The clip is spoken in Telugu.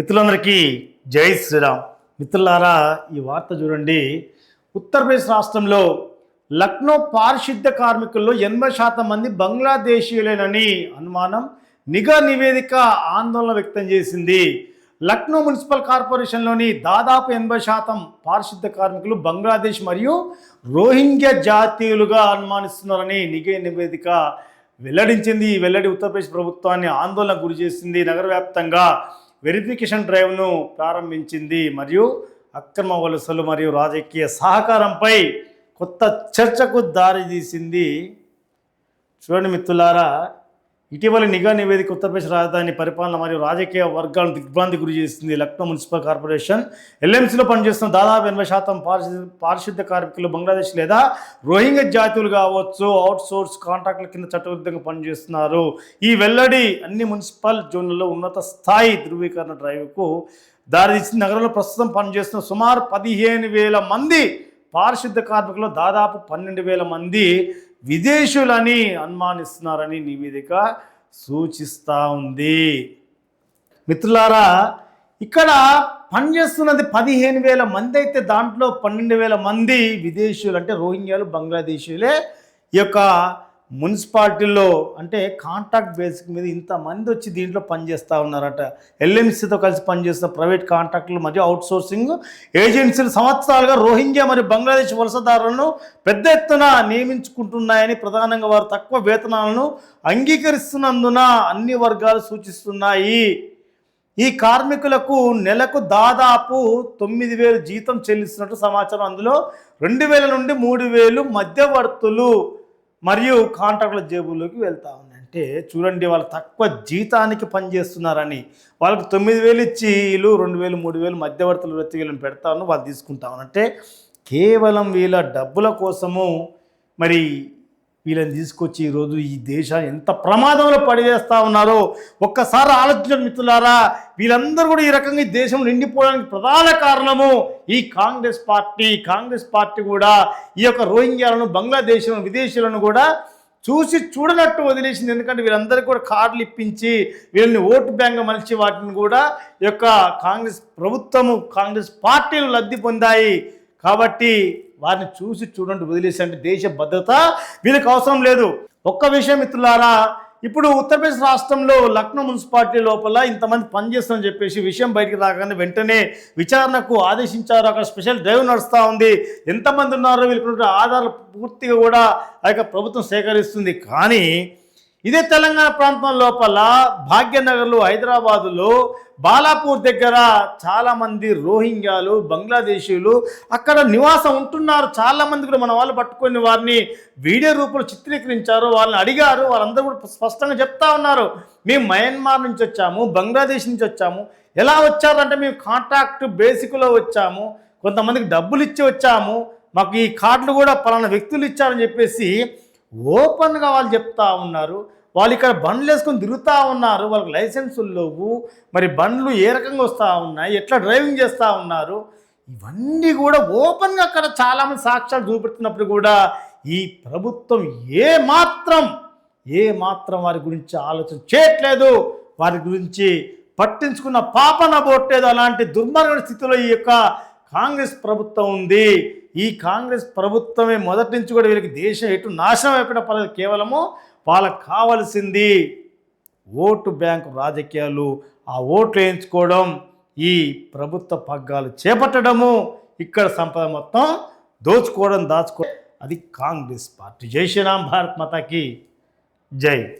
మిత్రులందరికీ జై శ్రీరామ్. మిత్రులారా ఈ వార్త చూడండి. ఉత్తరప్రదేశ్ రాష్ట్రంలో లక్నో పారిశుద్ధ కార్మికుల్లో ఎనభై శాతం మంది బంగ్లాదేశీయులేనని అనుమానం నిఘా నివేదిక ఆందోళన వ్యక్తం చేసింది. లక్నో మున్సిపల్ కార్పొరేషన్లోని దాదాపు ఎనభై శాతం పారిశుద్ధ కార్మికులు బంగ్లాదేశ్ మరియు రోహింగ్యా జాతీయులుగా అనుమానిస్తున్నారని నిఘా నివేదిక వెల్లడించింది. ఈ వెల్లడి ఉత్తరప్రదేశ్ ప్రభుత్వాన్ని ఆందోళన గురి చేసింది నగర వ్యాప్తంగా వెరిఫికేషన్ డ్రైవ్ను ప్రారంభించింది మరియు అక్రమ వలసలు మరియు రాజకీయ సహకారంపై కొత్త చర్చకు దారితీసింది. చూడండి మిత్రులారా ఇటీవల నిఘా నివేదిక ఉత్తరప్రదేశ్ రాజధాని పరిపాలన మరియు రాజకీయ వర్గాలను దిగ్భ్రాంతి గురి చేసింది లక్నో మున్సిపల్ కార్పొరేషన్. ఎల్ఎంసీలో పనిచేస్తున్న దాదాపు ఎనభై శాతం పారిశుద్ధ పారిశుద్ధ కార్మికులు బంగ్లాదేశ్ లేదా రోహింగ్య జాతులు కావచ్చు. అవుట్ సోర్స్ కాంట్రాక్టుల కింద చట్టవిరుద్ధంగా పనిచేస్తున్నారు. ఈ వెల్లడి అన్ని మున్సిపల్ జోన్లలో ఉన్నత స్థాయి ధృవీకరణ డ్రైవ్కు దారితీసింది. నగరంలో ప్రస్తుతం పనిచేస్తున్న సుమారు పదిహేను వేల మంది పారిశుద్ధ కార్మికులు దాదాపు పన్నెండు వేల మంది విదేశీయులని అనుమానిస్తున్నారని నివేదిక సూచిస్తూ ఉంది. మిత్రులారా ఇక్కడ పనిచేస్తున్నది పదిహేను వేల మంది అయితే దాంట్లో పన్నెండు వేల మంది విదేశీయులు అంటే రోహింగ్యాలు బంగ్లాదేశీయులే ఈ యొక్క మున్సిపాలిటీలో అంటే కాంట్రాక్ట్ బేసిక్ మీద ఇంతమంది వచ్చి దీంట్లో పనిచేస్తూ ఉన్నారట. ఎల్ఎంసీతో కలిసి పనిచేస్తున్న ప్రైవేట్ కాంట్రాక్టులు మరియు అవుట్ సోర్సింగ్ ఏజెన్సీలు సంవత్సరాలుగా రోహింగ్యా మరియు బంగ్లాదేశ్ వలసదారులను పెద్ద ఎత్తున నియమించుకుంటున్నాయని ప్రధానంగా వారు తక్కువ వేతనాలను అంగీకరిస్తున్నందున అన్ని వర్గాలు సూచిస్తున్నాయి. ఈ కార్మికులకు నెలకు దాదాపు తొమ్మిది వేలు జీతం చెల్లిస్తున్నట్టు సమాచారం అందులో రెండు వేల నుండి మూడు వేలు మధ్యవర్తులు మరియు కాంట్రాక్టుల జేబుల్లోకి వెళ్తా ఉన్నాయి అంటే చూడండి వాళ్ళు తక్కువ జీతానికి పనిచేస్తున్నారని. వాళ్ళకి తొమ్మిది వేలు ఇచ్చి వీళ్ళు రెండు వేలు మూడు వేలు మధ్యవర్తులు వచ్చి వీళ్ళని పెడతాను వాళ్ళు తీసుకుంటామని అంటే కేవలం వీళ్ళ డబ్బుల కోసము మరి వీళ్ళని తీసుకొచ్చి ఈరోజు ఈ దేశాన్ని ఎంత ప్రమాదంలో పడివేస్తూ ఉన్నారో ఒక్కసారి ఆలోచించండి మిత్రులారా. వీళ్ళందరూ కూడా ఈ రకంగా ఈ దేశం నిండిపోవడానికి ప్రధాన కారణము ఈ కాంగ్రెస్ పార్టీ. కాంగ్రెస్ పార్టీ కూడా ఈ యొక్క రోహింగ్యాలను బంగ్లాదేశం విదేశీయులను కూడా చూసి చూడనట్టు వదిలేసింది. ఎందుకంటే వీళ్ళందరికీ కూడా కార్డులు ఇప్పించి వీళ్ళని ఓటు బ్యాంక్ మలిచి వాటిని కూడా ఈ యొక్క కాంగ్రెస్ ప్రభుత్వము కాంగ్రెస్ పార్టీలు లబ్ధి పొందాయి. కాబట్టి వారిని చూసి చూడండి వదిలేసండి దేశ భద్రత వీళ్ళకి అవసరం లేదు. ఒక్క విషయం మిత్రులారా ఇప్పుడు ఉత్తరప్రదేశ్ రాష్ట్రంలో లక్నో మున్సిపాలిటీ లోపల ఇంతమంది పనిచేస్తామని చెప్పేసి విషయం బయటికి రాగానే వెంటనే విచారణకు ఆదేశించారు. అక్కడ స్పెషల్ డ్రైవ్ నడుస్తూ ఉంది. ఎంతమంది ఉన్నారో వీళ్ళకి ఆధారాలు పూర్తిగా కూడా ఆ యొక్క ప్రభుత్వం సేకరిస్తుంది. కానీ ఇదే తెలంగాణ ప్రాంతం లోపల భాగ్యనగర్లో హైదరాబాదులో బాలాపూర్ దగ్గర చాలామంది రోహింగ్యాలు బంగ్లాదేశీయులు అక్కడ నివాసం ఉంటున్నారు. చాలామంది కూడా మన వాళ్ళు పట్టుకొని వారిని వీడియో రూపంలో చిత్రీకరించారు. వాళ్ళని అడిగారు. వాళ్ళందరూ కూడా స్పష్టంగా చెప్తా ఉన్నారు. మేము మయన్మార్ నుంచి వచ్చాము బంగ్లాదేశ్ నుంచి వచ్చాము. ఎలా వచ్చారంటే మేము కాంట్రాక్ట్ బేసిక్లో వచ్చాము. కొంతమందికి డబ్బులు ఇచ్చి వచ్చాము. మాకు ఈ కార్డులు కూడా పలానా వ్యక్తులు ఇచ్చారని చెప్పేసి ఓపెన్గా వాళ్ళు చెప్తా ఉన్నారు. వాళ్ళు ఇక్కడ బండ్లు వేసుకొని తిరుగుతూ ఉన్నారు. వాళ్ళకి లైసెన్సులు లేవు. మరి బండ్లు ఏ రకంగా వస్తూ ఉన్నాయి? ఎట్లా డ్రైవింగ్ చేస్తూ ఉన్నారు? ఇవన్నీ కూడా ఓపెన్గా అక్కడ చాలామంది సాక్ష్యాలు చూపెడుతున్నప్పుడు కూడా ఈ ప్రభుత్వం ఏ మాత్రం ఏ మాత్రం వారి గురించి ఆలోచన చేయట్లేదు. వారి గురించి పట్టించుకున్న పాపన బొట్టేది అలాంటి దుర్మార్గ స్థితిలో ఈ యొక్క కాంగ్రెస్ ప్రభుత్వం ఉంది. ఈ కాంగ్రెస్ ప్రభుత్వమే మొదటి నుంచి కూడా వీళ్ళకి దేశం ఎటు నాశనం అయిపోయిన పర్లేదు కేవలము వాళ్ళకి కావలసింది ఓటు బ్యాంకు రాజకీయాలు. ఆ ఓట్లు వేయించుకోవడం ఈ ప్రభుత్వ పగ్గాలు చేపట్టడము ఇక్కడ సంపద మొత్తం దోచుకోవడం దాచుకోవడం అది కాంగ్రెస్ పార్టీ. జై శ్రీరామ్ భారత్ మాతాకి. జై.